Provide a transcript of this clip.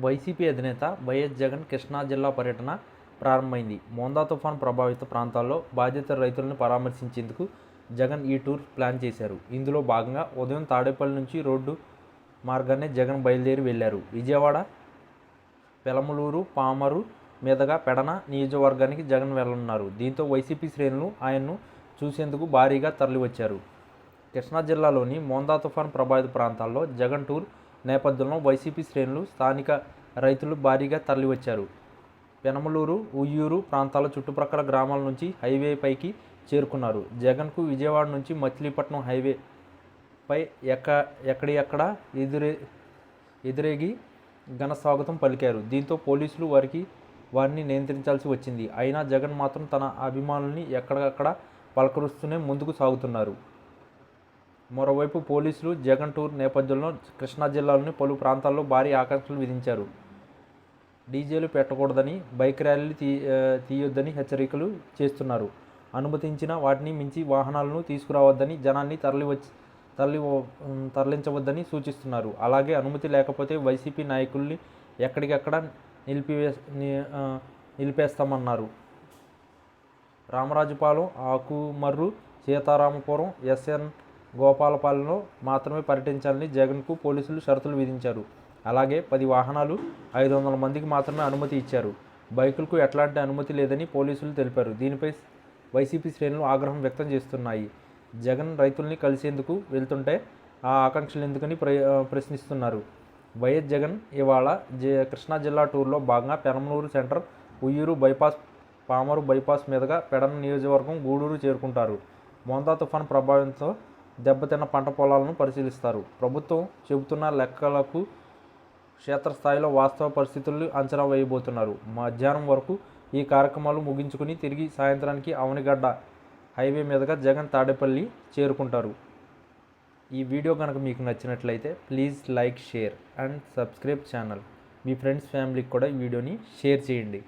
YCP అధినేత YS Jagan Krishna జిల్లా పర్యటన ప్రారంభమైంది. మోందా తుఫాన్ ప్రభావిత ప్రాంతాల్లో బాధిత రైతులను పరామర్శించేందుకు జగన్ ఈ టూర్ ప్లాన్ చేశారు. ఇందులో భాగంగా ఉదయం తాడేపల్లి నుంచి రోడ్డు మార్గాన్ని జగన్ బయలుదేరి వెళ్ళారు. విజయవాడ పెలమలూరు పామరు మీదుగా పెడన నియోజకవర్గానికి జగన్ వెళ్ళనున్నారు. దీంతో వైసీపీ శ్రేణులు ఆయన్ను చూసేందుకు భారీగా తరలివచ్చారు. కృష్ణా జిల్లాలోని మోందా తుఫాన్ ప్రభావిత ప్రాంతాల్లో జగన్ టూర్ నేపథ్యంలో వైసీపీ శ్రేణులు స్థానిక రైతులు భారీగా తరలివచ్చారు. పెనమలూరు ఉయ్యూరు ప్రాంతాల చుట్టుప్రక్కల గ్రామాల నుంచి హైవే పైకి చేరుకున్నారు. జగన్కు విజయవాడ నుంచి మచిలీపట్నం హైవే పై ఎక్క ఎక్కడి ఎక్కడ ఎదురే ఎదురేగి ఘన స్వాగతం పలికారు. దీంతో పోలీసులు వారికి వారిని నియంత్రించాల్సి వచ్చింది. అయినా జగన్ మాత్రం తన అభిమానుల్ని ఎక్కడక్కడ పలకరుస్తూనే ముందుకు సాగుతున్నారు. మరోవైపు పోలీసులు జగన్ టూర్ నేపథ్యంలో కృష్ణా జిల్లాలోని పలు ప్రాంతాల్లో భారీ ఆకాంక్షలు విధించారు. డీజేలు పెట్టకూడదని బైక్ ర్యాలీలు తీ తీయొద్దని హెచ్చరికలు చేస్తున్నారు. అనుమతించిన వాటిని మించి వాహనాలను తీసుకురావద్దని జనాన్ని తరలివచ్చి తరలి తరలించవద్దని సూచిస్తున్నారు. అలాగే అనుమతి లేకపోతే వైసీపీ నాయకుల్ని ఎక్కడికెక్కడ నిలిపివే నిలిపేస్తామన్నారు. రామరాజుపాలెం ఆకుమర్రు సీతారామపురం ఎస్ఎన్ గోపాలపాలెంలో మాత్రమే పర్యటించాలని జగన్కు పోలీసులు షరతులు విధించారు. అలాగే పది వాహనాలు ఐదు వందల మందికి మాత్రమే అనుమతి ఇచ్చారు. బైకులకు ఎట్లాంటి అనుమతి లేదని పోలీసులు తెలిపారు. దీనిపై వైసీపీ శ్రేణులు ఆగ్రహం వ్యక్తం చేస్తున్నాయి. జగన్ రైతుల్ని కలిసేందుకు వెళ్తుంటే ఆ ఆకాంక్షలు ఎందుకని ప్ర ప్రశ్నిస్తున్నారు. వైఎస్ జగన్ ఇవాళ జ కృష్ణా జిల్లా టూర్లో భాగంగా Penamaluru centre Uyyuru bypass Pamaru bypass మీదుగా పెడన నియోజకవర్గం గూడూరు చేరుకుంటారు. మోందా తుఫాన్ ప్రభావంతో దెబ్బతిన్న పంట పొలాలను పరిశీలిస్తారు. ప్రభుత్వం చెబుతున్న లెక్కలకు క్షేత్రస్థాయిలో వాస్తవ పరిస్థితులు అంచనా వేయబోతున్నారు. మధ్యాహ్నం వరకు ఈ కార్యక్రమాలు ముగించుకుని తిరిగి సాయంత్రానికి అవనిగడ్డ హైవే మీదుగా జగన్ తాడేపల్లి చేరుకుంటారు. ఈ వీడియో కనుక మీకు నచ్చినట్లయితే please like share and subscribe channel. Me friends ఫ్యామిలీకి కూడా ఈ వీడియోని షేర్ చేయండి.